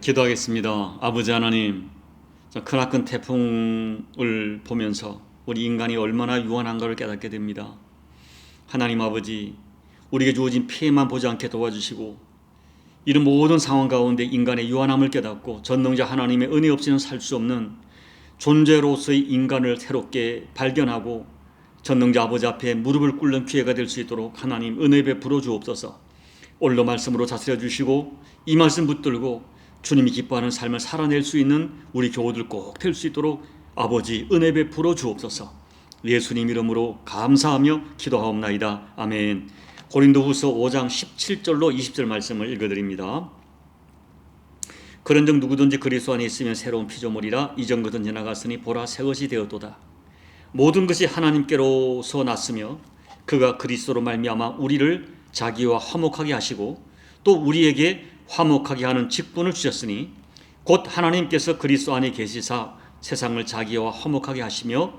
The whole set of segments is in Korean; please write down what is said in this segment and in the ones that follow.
기도하겠습니다. 아버지 하나님, 저 크나큰 태풍을 보면서 우리 인간이 얼마나 유한한 것을 깨닫게 됩니다. 하나님 아버지, 우리에게 주어진 피해만 보지 않게 도와주시고 이런 모든 상황 가운데 인간의 유한함을 깨닫고 전능자 하나님의 은혜 없이는 살 수 없는 존재로서의 인간을 새롭게 발견하고 전능자 아버지 앞에 무릎을 꿇는 기회가 될 수 있도록 하나님 은혜 베풀어 주옵소서. 오늘도 말씀으로 다스려 주시고 이 말씀 붙들고 주님이 기뻐하는 삶을 살아낼 수 있는 우리 교우들 꼭 될 수 있도록 아버지 은혜 베풀어 주옵소서. 예수님 이름으로 감사하며 기도하옵나이다. 아멘. 고린도후서 5장 17절로 20절 말씀을 읽어 드립니다. 그런즉 누구든지 그리스도 안에 있으면 새로운 피조물이라 이전 것은 지나갔으니 보라 새 것이 되었도다. 모든 것이 하나님께로서 났으며 그가 그리스도로 말미암아 우리를 자기와 화목하게 하시고 또 우리에게 화목하게 하는 직분을 주셨으니 곧 하나님께서 그리스도 안에 계시사 세상을 자기와 화목하게 하시며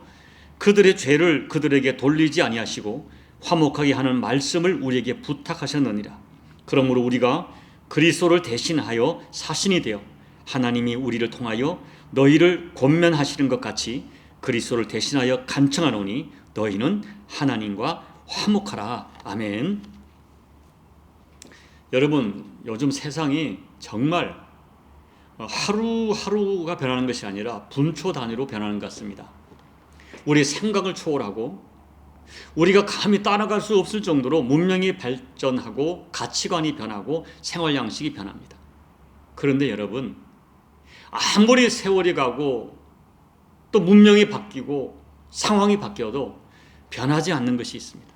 그들의 죄를 그들에게 돌리지 아니하시고 화목하게 하는 말씀을 우리에게 부탁하셨느니라. 그러므로 우리가 그리스도를 대신하여 사신이 되어 하나님이 우리를 통하여 너희를 권면하시는 것 같이 그리스도를 대신하여 간청하노니 너희는 하나님과 화목하라. 아멘. 여러분, 요즘 세상이 정말 하루하루가 변하는 것이 아니라 분초 단위로 변하는 것 같습니다. 우리 생각을 초월하고 우리가 감히 따라갈 수 없을 정도로 문명이 발전하고 가치관이 변하고 생활 양식이 변합니다. 그런데 여러분, 아무리 세월이 가고 또 문명이 바뀌고 상황이 바뀌어도 변하지 않는 것이 있습니다.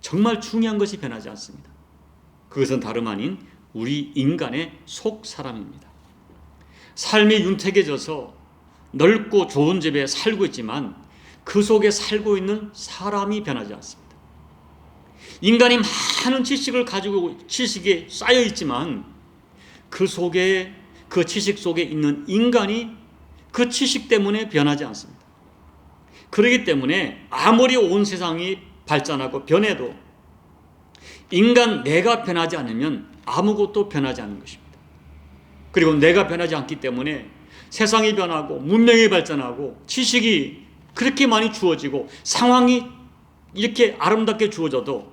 정말 중요한 것이 변하지 않습니다. 그것은 다름 아닌 우리 인간의 속 사람입니다. 삶이 윤택해져서 넓고 좋은 집에 살고 있지만 그 속에 살고 있는 사람이 변하지 않습니다. 인간이 많은 지식을 가지고 지식에 쌓여 있지만 그 속에 그 지식 속에 있는 인간이 그 지식 때문에 변하지 않습니다. 그러기 때문에 아무리 온 세상이 발전하고 변해도 인간 내가 변하지 않으면 아무것도 변하지 않는 것입니다. 그리고 내가 변하지 않기 때문에 세상이 변하고 문명이 발전하고 지식이 그렇게 많이 주어지고 상황이 이렇게 아름답게 주어져도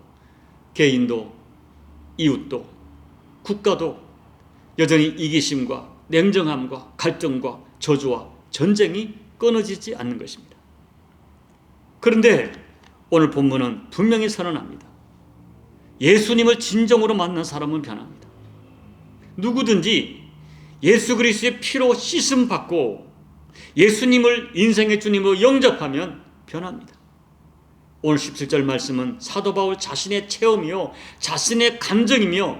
개인도 이웃도 국가도 여전히 이기심과 냉정함과 갈등과 저주와 전쟁이 끊어지지 않는 것입니다. 그런데 오늘 본문은 분명히 선언합니다. 예수님을 진정으로 만난 사람은 변합니다. 누구든지 예수 그리스도의 피로 씻음 받고 예수님을 인생의 주님으로 영접하면 변합니다. 오늘 17절 말씀은 사도 바울 자신의 체험이요 자신의 감정이며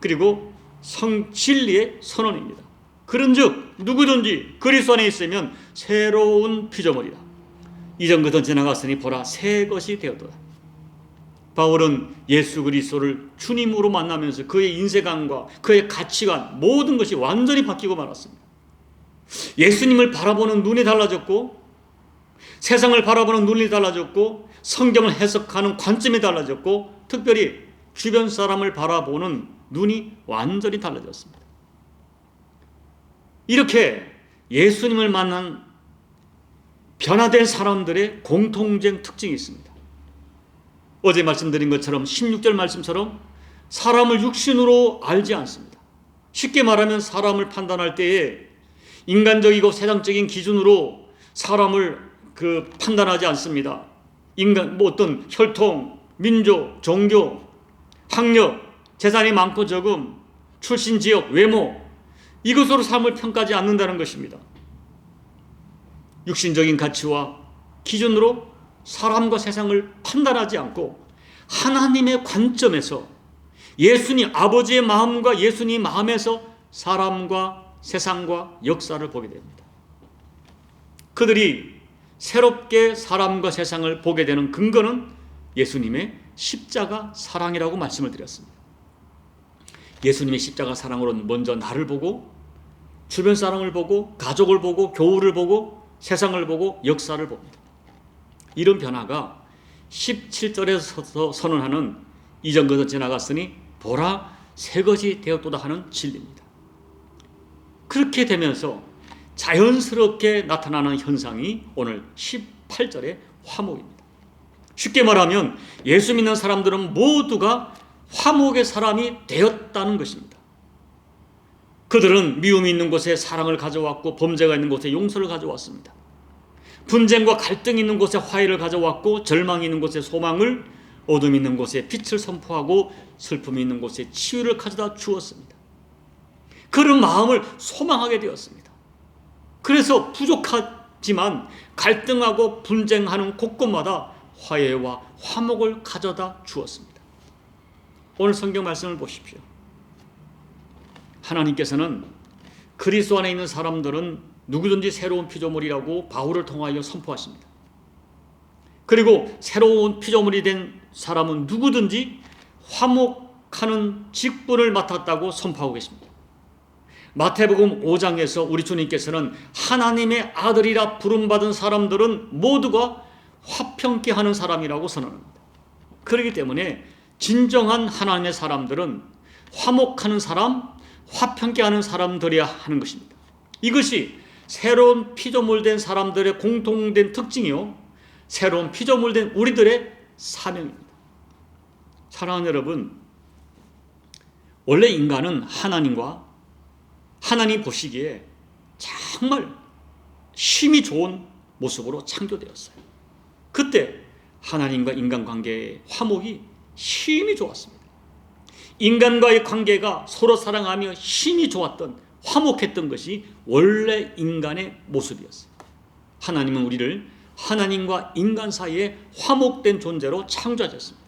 그리고 성 진리의 선언입니다. 그런즉 누구든지 그리스도 안에 있으면 새로운 피조물이다. 이전 것은 지나갔으니 보라 새 것이 되었도다. 바울은 예수 그리스도를 주님으로 만나면서 그의 인생관과 그의 가치관 모든 것이 완전히 바뀌고 말았습니다. 예수님을 바라보는 눈이 달라졌고 세상을 바라보는 눈이 달라졌고 성경을 해석하는 관점이 달라졌고 특별히 주변 사람을 바라보는 눈이 완전히 달라졌습니다. 이렇게 예수님을 만난 변화된 사람들의 공통된 특징이 있습니다. 어제 말씀드린 것처럼 16절 말씀처럼 사람을 육신으로 알지 않습니다. 쉽게 말하면 사람을 판단할 때에 인간적이고 세상적인 기준으로 사람을 그 판단하지 않습니다. 인간 뭐 어떤 혈통, 민족, 종교, 학력, 재산이 많고 적음, 출신 지역, 외모 이것으로 삶을 평가하지 않는다는 것입니다. 육신적인 가치와 기준으로 사람과 세상을 판단하지 않고 하나님의 관점에서 예수님 아버지의 마음과 예수님 마음에서 사람과 세상과 역사를 보게 됩니다. 그들이 새롭게 사람과 세상을 보게 되는 근거는 예수님의 십자가 사랑이라고 말씀을 드렸습니다. 예수님의 십자가 사랑으로 먼저 나를 보고 주변 사람을 보고 가족을 보고 교우를 보고 세상을 보고 역사를 봅니다. 이런 변화가 17절에서 선언하는 이전 것은 지나갔으니 보라 새 것이 되었도다 하는 진리입니다. 그렇게 되면서 자연스럽게 나타나는 현상이 오늘 18절의 화목입니다. 쉽게 말하면 예수 믿는 사람들은 모두가 화목의 사람이 되었다는 것입니다. 그들은 미움이 있는 곳에 사랑을 가져왔고 범죄가 있는 곳에 용서를 가져왔습니다. 분쟁과 갈등이 있는 곳에 화해를 가져왔고 절망이 있는 곳에 소망을 어둠이 있는 곳에 빛을 선포하고 슬픔이 있는 곳에 치유를 가져다 주었습니다. 그런 마음을 소망하게 되었습니다. 그래서 부족하지만 갈등하고 분쟁하는 곳곳마다 화해와 화목을 가져다 주었습니다. 오늘 성경 말씀을 보십시오. 하나님께서는 그리스도 안에 있는 사람들은 누구든지 새로운 피조물이라고 바울을 통하여 선포하십니다. 그리고 새로운 피조물이 된 사람은 누구든지 화목하는 직분을 맡았다고 선포하고 계십니다. 마태복음 5장에서 우리 주님께서는 하나님의 아들이라 부름받은 사람들은 모두가 화평케 하는 사람이라고 선언합니다. 그렇기 때문에 진정한 하나님의 사람들은 화목하는 사람, 화평케 하는 사람들이야 하는 것입니다. 이것이 새로운 피조물된 사람들의 공통된 특징이요. 새로운 피조물된 우리들의 사명입니다. 사랑하는 여러분, 원래 인간은 하나님과 하나님 보시기에 정말 힘이 좋은 모습으로 창조되었어요. 그때 하나님과 인간 관계의 화목이 힘이 좋았습니다. 인간과의 관계가 서로 사랑하며 힘이 좋았던 화목했던 것이 원래 인간의 모습이었어요. 하나님은 우리를 하나님과 인간 사이에 화목된 존재로 창조하셨습니다.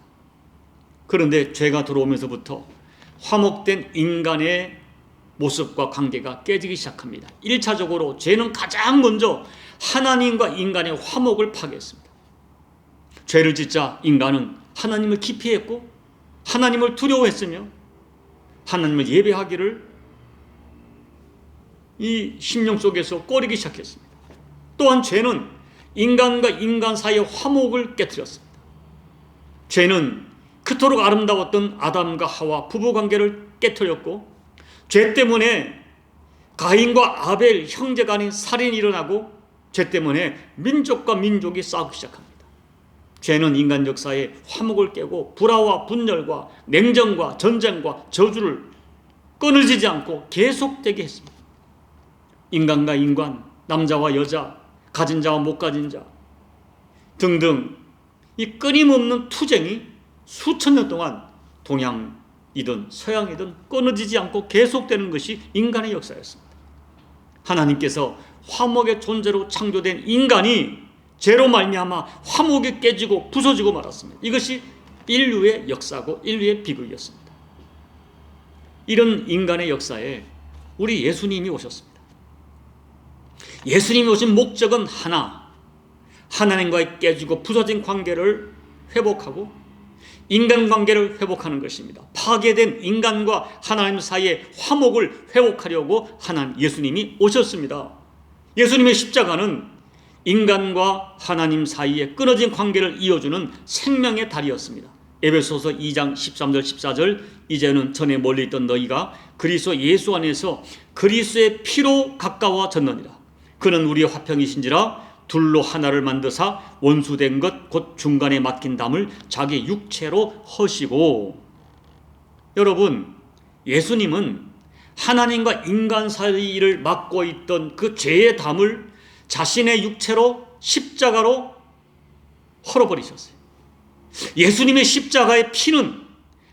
그런데 죄가 들어오면서부터 화목된 인간의 모습과 관계가 깨지기 시작합니다. 1차적으로 죄는 가장 먼저 하나님과 인간의 화목을 파괴했습니다. 죄를 짓자 인간은 하나님을 기피했고 하나님을 두려워했으며 하나님을 예배하기를 이 심령 속에서 꺼리기 시작했습니다. 또한 죄는 인간과 인간 사이의 화목을 깨뜨렸습니다. 죄는 그토록 아름다웠던 아담과 하와 부부 관계를 깨뜨렸고 죄 때문에 가인과 아벨 형제 간의 살인이 일어나고 죄 때문에 민족과 민족이 싸우기 시작합니다. 죄는 인간 역사의 화목을 깨고 불화와 분열과 냉정과 전쟁과 저주를 끊어지지 않고 계속되게 했습니다. 인간과 인간, 남자와 여자, 가진 자와 못 가진 자 등등 이 끊임없는 투쟁이 수천 년 동안 동양이든 서양이든 끊어지지 않고 계속되는 것이 인간의 역사였습니다. 하나님께서 화목의 존재로 창조된 인간이 죄로 말미암아 화목이 깨지고 부서지고 말았습니다. 이것이 인류의 역사고 인류의 비극이었습니다. 이런 인간의 역사에 우리 예수님이 오셨습니다. 예수님이 오신 목적은 하나, 하나님과의 깨지고 부서진 관계를 회복하고 인간관계를 회복하는 것입니다. 파괴된 인간과 하나님 사이의 화목을 회복하려고 하나님 예수님이 오셨습니다. 예수님의 십자가는 인간과 하나님 사이에 끊어진 관계를 이어주는 생명의 달이었습니다. 에베소서 2장 13절 14절 이제는 전에 멀리 있던 너희가 그리스도 예수 안에서 그리스도의 피로 가까워졌느니라. 그는 우리의 화평이신지라 둘로 하나를 만드사 원수된 것 곧 중간에 맡긴 담을 자기 육체로 허시고 여러분 예수님은 하나님과 인간 사이를 막고 있던 그 죄의 담을 자신의 육체로 십자가로 헐어버리셨어요. 예수님의 십자가의 피는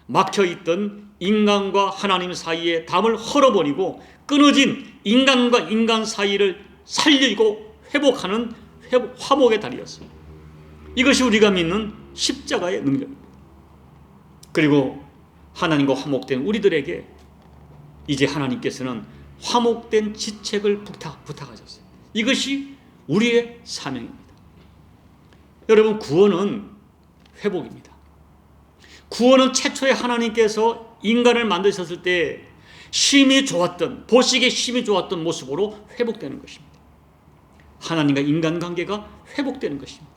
막혀 있던 인간과 하나님 사이의 담을 헐어버리고 끊어진 인간과 인간 사이를 살리고 회복하는 회복, 화목의 달이었어요. 이것이 우리가 믿는 십자가의 능력입니다. 그리고 하나님과 화목된 우리들에게 이제 하나님께서는 화목된 지책을 부탁, 부탁하셨어요. 이것이 우리의 사명입니다. 여러분, 구원은 회복입니다. 구원은 최초에 하나님께서 인간을 만드셨을 때 심이 좋았던, 보시기에 심이 좋았던 모습으로 회복되는 것입니다. 하나님과 인간 관계가 회복되는 것입니다.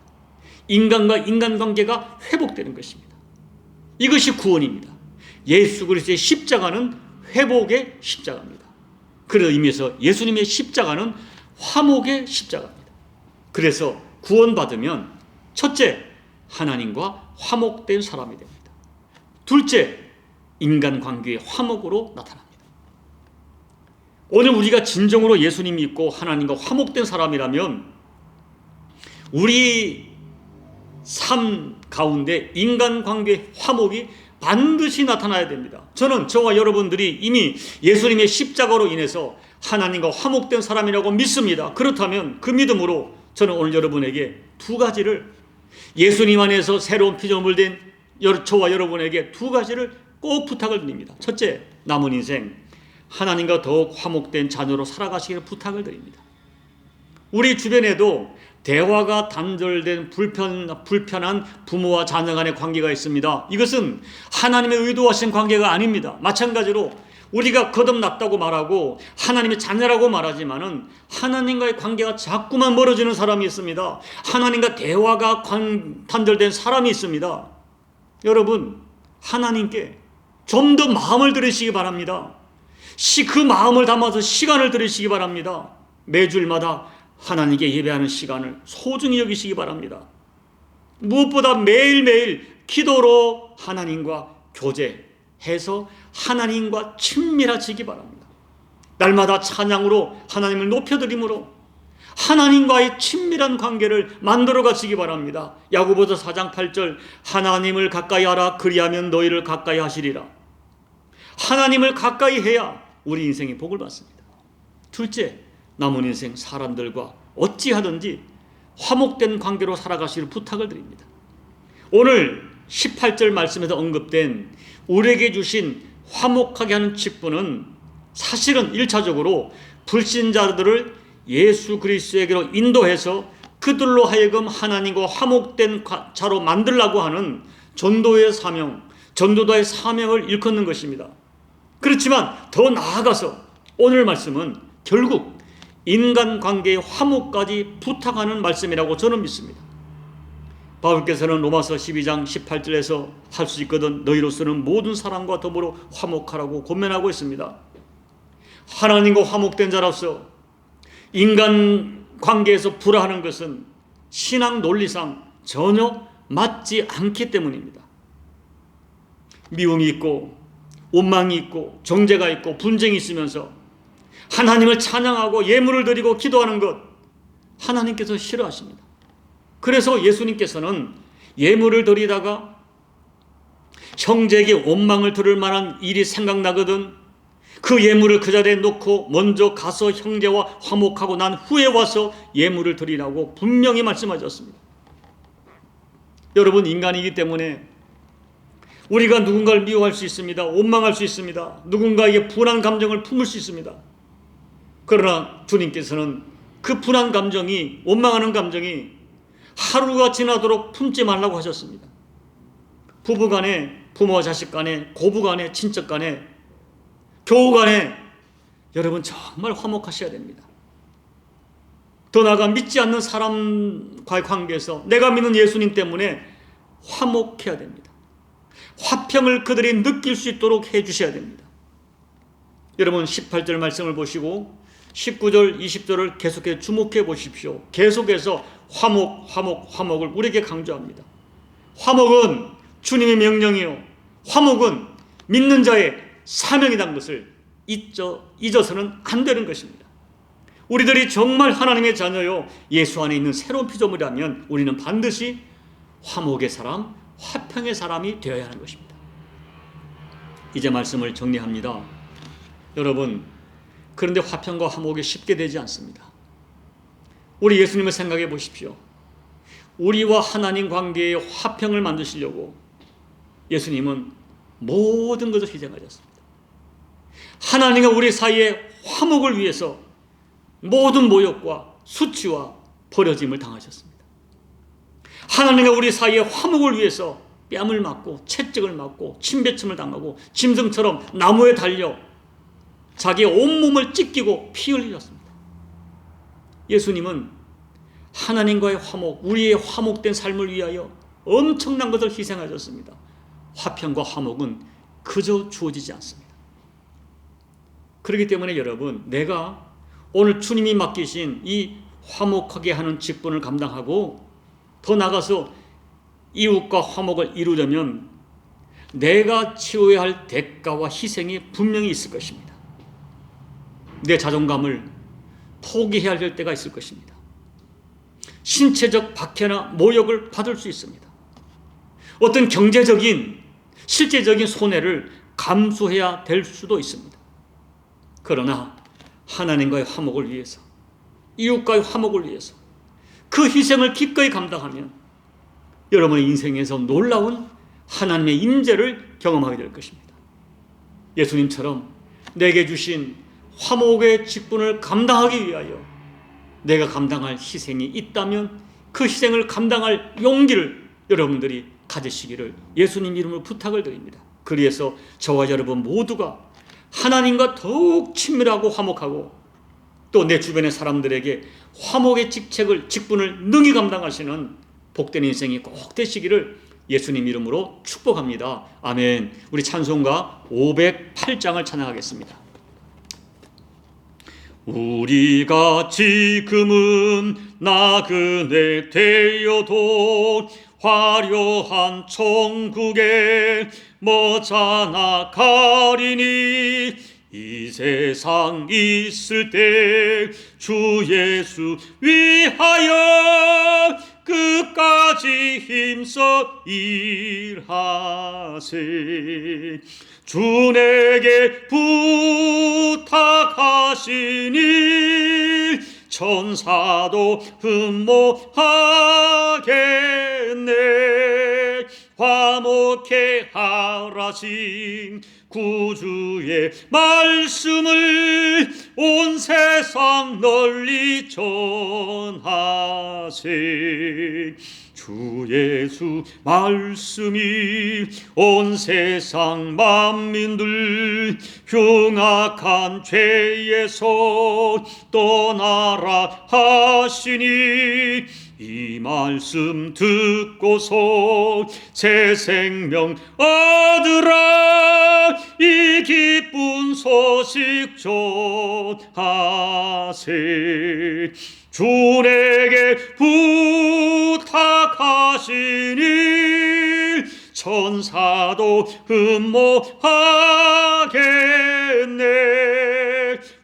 인간과 인간 관계가 회복되는 것입니다. 이것이 구원입니다. 예수 그리스도의 십자가는 회복의 십자가입니다. 그런 의미에서 예수님의 십자가는 화목의 십자가입니다. 그래서 구원받으면 첫째, 하나님과 화목된 사람이 됩니다. 둘째, 인간 관계의 화목으로 나타납니다. 오늘 우리가 진정으로 예수님 믿고 하나님과 화목된 사람이라면 우리 삶 가운데 인간 관계의 화목이 반드시 나타나야 됩니다. 저는 저와 여러분들이 이미 예수님의 십자가로 인해서 하나님과 화목된 사람이라고 믿습니다. 그렇다면 그 믿음으로 저는 오늘 여러분에게 두 가지를 예수님 안에서 새로운 피조물 된 저와 여러분에게 두 가지를 꼭 부탁을 드립니다. 첫째, 남은 인생 하나님과 더욱 화목된 자녀로 살아가시기를 부탁을 드립니다. 우리 주변에도 대화가 단절된 불편, 불편한 부모와 자녀 간의 관계가 있습니다. 이것은 하나님의 의도하신 관계가 아닙니다. 마찬가지로 우리가 거듭났다고 말하고 하나님의 자녀라고 말하지만은 하나님과의 관계가 자꾸만 멀어지는 사람이 있습니다. 하나님과 대화가 관, 단절된 사람이 있습니다. 여러분, 하나님께 좀 더 마음을 들으시기 바랍니다. 시, 그 마음을 담아서 시간을 들으시기 바랍니다. 매주일마다 하나님께 예배하는 시간을 소중히 여기시기 바랍니다. 무엇보다 매일매일 기도로 하나님과 교제해서 하나님과 친밀하시기 바랍니다. 날마다 찬양으로 하나님을 높여드림으로 하나님과의 친밀한 관계를 만들어 가시기 바랍니다. 야고보서 4장 8절 하나님을 가까이 하라 그리하면 너희를 가까이 하시리라. 하나님을 가까이 해야 우리 인생이 복을 받습니다. 둘째, 남은 인생 사람들과 어찌하든지 화목된 관계로 살아가시를 부탁을 드립니다. 오늘 18절 말씀에서 언급된 우리에게 주신 화목하게 하는 직분은 사실은 1차적으로 불신자들을 예수 그리스도에게로 인도해서 그들로 하여금 하나님과 화목된 자로 만들라고 하는 전도의 사명, 전도자의 사명을 일컫는 것입니다. 그렇지만 더 나아가서 오늘 말씀은 결국 인간관계의 화목까지 부탁하는 말씀이라고 저는 믿습니다. 바울께서는 로마서 12장 18절에서 할 수 있거든 너희로서는 모든 사람과 더불어 화목하라고 권면하고 있습니다. 하나님과 화목된 자로서 인간 관계에서 불화하는 것은 신앙 논리상 전혀 맞지 않기 때문입니다. 미움이 있고 원망이 있고 정죄가 있고 분쟁이 있으면서 하나님을 찬양하고 예물을 드리고 기도하는 것 하나님께서 싫어하십니다. 그래서 예수님께서는 예물을 드리다가 형제에게 원망을 들을 만한 일이 생각나거든 그 예물을 그 자리에 놓고 먼저 가서 형제와 화목하고 난 후에 와서 예물을 드리라고 분명히 말씀하셨습니다. 여러분 인간이기 때문에 우리가 누군가를 미워할 수 있습니다. 원망할 수 있습니다. 누군가에게 분한 감정을 품을 수 있습니다. 그러나 주님께서는 그 분한 감정이 원망하는 감정이 하루가 지나도록 품지 말라고 하셨습니다. 부부 간에 부모와 자식 간에 고부 간에 친척 간에 교우 간에 여러분 정말 화목하셔야 됩니다. 더 나아가 믿지 않는 사람과의 관계에서 내가 믿는 예수님 때문에 화목해야 됩니다. 화평을 그들이 느낄 수 있도록 해 주셔야 됩니다. 여러분 18절 말씀을 보시고 19절, 20절을 계속해 주목해 보십시오. 계속해서 화목, 화목, 화목을 우리에게 강조합니다. 화목은 주님의 명령이요. 화목은 믿는 자의 사명이란 것을 잊어, 잊어서는 안 되는 것입니다. 우리들이 정말 하나님의 자녀요. 예수 안에 있는 새로운 피조물이라면 우리는 반드시 화목의 사람, 화평의 사람이 되어야 하는 것입니다. 이제 말씀을 정리합니다. 여러분, 그런데 화평과 화목이 쉽게 되지 않습니다. 우리 예수님을 생각해 보십시오. 우리와 하나님 관계의 화평을 만드시려고 예수님은 모든 것을 희생하셨습니다. 하나님과 우리 사이의 화목을 위해서 모든 모욕과 수치와 버려짐을 당하셨습니다. 하나님과 우리 사이의 화목을 위해서 뺨을 맞고 채찍을 맞고 침뱉음을 당하고 짐승처럼 나무에 달려 자기의 온몸을 찢기고 피 흘리셨습니다. 예수님은 하나님과의 화목, 우리의 화목된 삶을 위하여 엄청난 것을 희생하셨습니다. 화평과 화목은 그저 주어지지 않습니다. 그렇기 때문에 여러분, 내가 오늘 주님이 맡기신 이 화목하게 하는 직분을 감당하고 더 나가서 이웃과 화목을 이루려면 내가 치워야 할 대가와 희생이 분명히 있을 것입니다. 내 자존감을 포기해야 될 때가 있을 것입니다. 신체적 박해나 모욕을 받을 수 있습니다. 어떤 경제적인 실제적인 손해를 감수해야 될 수도 있습니다. 그러나 하나님과의 화목을 위해서 이웃과의 화목을 위해서 그 희생을 기꺼이 감당하면 여러분의 인생에서 놀라운 하나님의 임재를 경험하게 될 것입니다. 예수님처럼 내게 주신 화목의 직분을 감당하기 위하여 내가 감당할 희생이 있다면 그 희생을 감당할 용기를 여러분들이 가지시기를 예수님 이름으로 부탁을 드립니다. 그래서 저와 여러분 모두가 하나님과 더욱 친밀하고 화목하고 또 내 주변의 사람들에게 화목의 직책을 직분을 능히 감당하시는 복된 인생이 꼭 되시기를 예수님 이름으로 축복합니다. 아멘. 우리 찬송가 508장을 찬양하겠습니다. 우리가 지금은 나그네 되어도 화려한 천국에 머자나 가리니 이 세상 있을 때 주 예수 위하여 끝까지 힘써 일하세. 주 내게 부탁하시니 천사도 흠모하겠네. 화목해 하라신 구주의 말씀을 온 세상 널리 전하세 주 예수 말씀이 온 세상 만민들 흉악한 죄에서 떠나라 하시니 이 말씀 듣고서 새 생명 얻으라. 이 기쁜 소식 전하세. 주 내게 부탁하시니 천사도 흠모하겠네.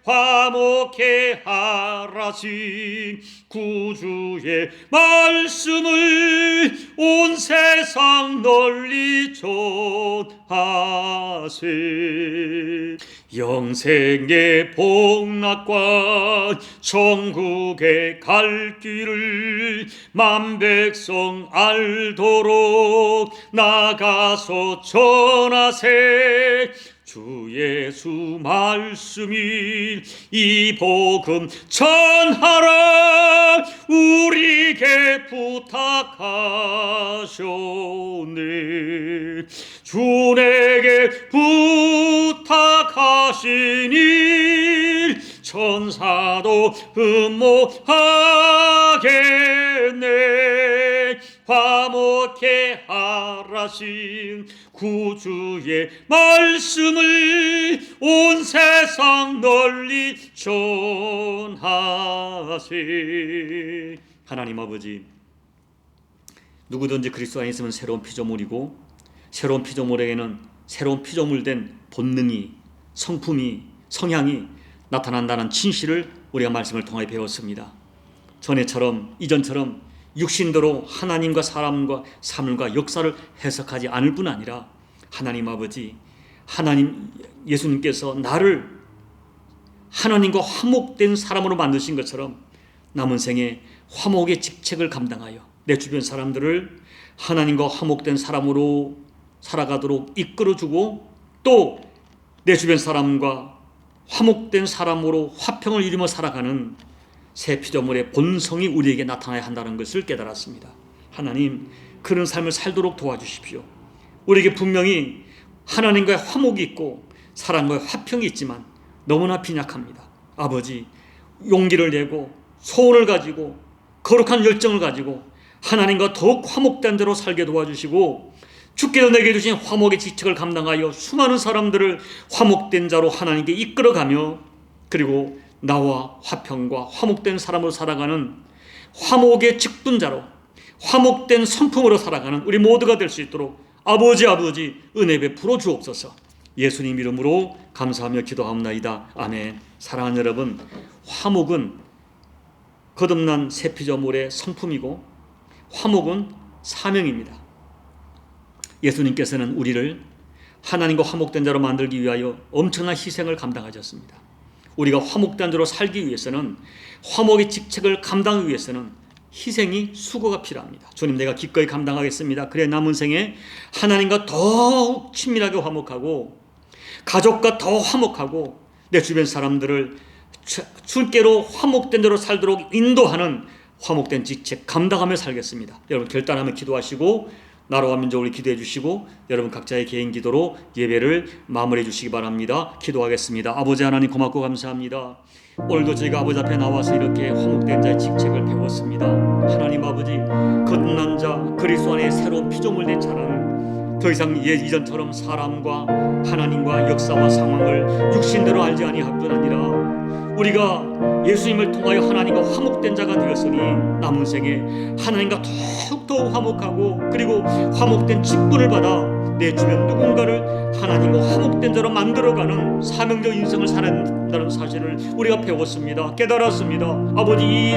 화목해 하라신 구주의 말씀을 온 세상 널리 전하세. 영생의 복락과 천국의 갈 길을 만 백성 알도록 나가서 전하세 주 예수 말씀이 이 복음 전하라. 우리에게 부탁하셨네 주 내게 부탁하시니 천사도 흠모하겠네. 화목해 하라신 구주의 말씀을 온 세상 널리 전하세 하나님 아버지 누구든지 그리스도 안에 있으면 새로운 피조물이고 새로운 피조물에게는 새로운 피조물된 본능이 성품이 성향이 나타난다는 진실을 우리가 말씀을 통해 배웠습니다. 전에처럼 이전처럼 육신도로 하나님과 사람과 삶과 역사를 해석하지 않을 뿐 아니라 하나님 아버지 하나님 예수님께서 나를 하나님과 화목된 사람으로 만드신 것처럼 남은 생에 화목의 직책을 감당하여 내 주변 사람들을 하나님과 화목된 사람으로 살아가도록 이끌어주고 또 내 주변 사람과 화목된 사람으로 화평을 이루며 살아가는 새 피조물의 본성이 우리에게 나타나야 한다는 것을 깨달았습니다. 하나님, 그런 삶을 살도록 도와주십시오. 우리에게 분명히 하나님과의 화목이 있고 사랑과의 화평이 있지만 너무나 빈약합니다. 아버지, 용기를 내고 소원을 가지고 거룩한 열정을 가지고 하나님과 더욱 화목된 대로 살게 도와주시고 주께서 내게 주신 화목의 직책을 감당하여 수많은 사람들을 화목된 자로 하나님께 이끌어가며 그리고 나와 화평과 화목된 사람으로 살아가는 화목의 직분자로 화목된 성품으로 살아가는 우리 모두가 될 수 있도록 아버지 아버지 은혜 베풀어 주옵소서. 예수님 이름으로 감사하며 기도합나이다. 아멘. 사랑하는 여러분, 화목은 거듭난 새 피조물의 성품이고 화목은 사명입니다. 예수님께서는 우리를 하나님과 화목된 자로 만들기 위하여 엄청난 희생을 감당하셨습니다. 우리가 화목된 자로 살기 위해서는 화목의 직책을 감당하기 위해서는 희생이 수고가 필요합니다. 주님 내가 기꺼이 감당하겠습니다. 그래 남은 생에 하나님과 더욱 친밀하게 화목하고 가족과 더 화목하고 내 주변 사람들을 주께로 화목된 대로 살도록 인도하는 화목된 직책 감당하며 살겠습니다. 여러분 결단하며 기도하시고 나라와 민족을 기도해 주시고 여러분 각자의 개인 기도로 예배를 마무리해 주시기 바랍니다. 기도하겠습니다. 아버지 하나님 고맙고 감사합니다. 오늘도 저희가 아버지 앞에 나와서 이렇게 화목된 자의 직책을 배웠습니다. 하나님 아버지 거듭난 자 그리스도 안에 새로운 피조물 된 자는 더 이상 예 이전처럼 사람과 하나님과 역사와 상황을 육신대로 알지 아니할 뿐 아니라 우리가 예수님을 통하여 하나님과 화목된 자가 되었으니 남은 생에 하나님과 더욱더 화목하고 그리고 화목된 직분을 받아 내 주변 누군가를 하나님과 화목된 자로 만들어가는 사명적 인생을 살아낸다는 사실을 우리가 배웠습니다. 깨달았습니다. 아버지 이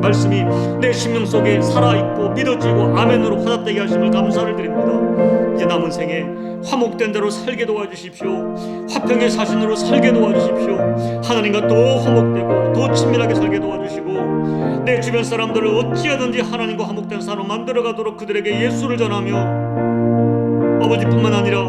말씀이 내 심령 속에 살아있고 믿어지고 아멘으로 화답되게 하심을 감사를 드립니다. 이제 남은 생에 화목된 대로 살게 도와주십시오. 화평의 사신으로 살게 도와주십시오. 하나님과 더 화목되고 더 친밀하게 살게 도와주시고 내 주변 사람들을 어찌하든지 하나님과 화목된 사람 만들어가도록 그들에게 예수를 전하며 아버지뿐만 아니라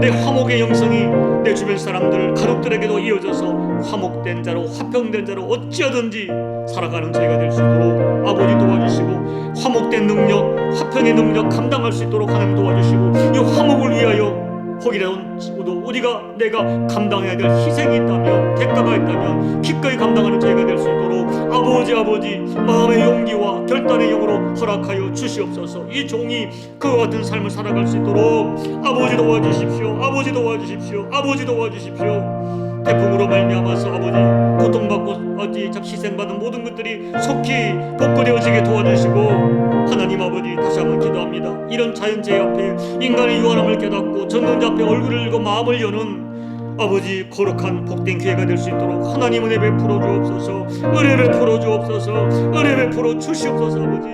내 화목의 영성이 내 주변 사람들 가족들에게도 이어져서 화목된 자로 화평된 자로 어찌하든지 살아가는 저희가 될 수 있도록 아버지 도와주시고 화목된 능력 화평의 능력 감당할 수 있도록 하나님 도와주시고 혹이라도 우리가 내가 감당해야 될 희생이 있다면 대가가 있다면 기꺼이 감당하는 저희가 될 수 있도록 아버지 아버지 마음의 용기와 결단의 영으로 허락하여 주시옵소서. 이 종이 그와 같은 삶을 살아갈 수 있도록 아버지 도와주십시오. 아버지 도와주십시오. 아버지 도와주십시오 태풍으로 말미암아서 아버지 고통받고 어찌 참 희생받은 모든 것들이 속히 복구되어지게 도와주시고 하나님 아버지 다시 한번 기도합니다. 이런 자연재해 앞에 인간의 유한함을 깨닫고 전능자 앞에 얼굴을 들고 마음을 여는 아버지 거룩한 복된 기회가 될 수 있도록 하나님 은혜 베풀어 주옵소서. 은혜를 풀어 주옵소서. 은혜 베풀어 주시옵소서 아버지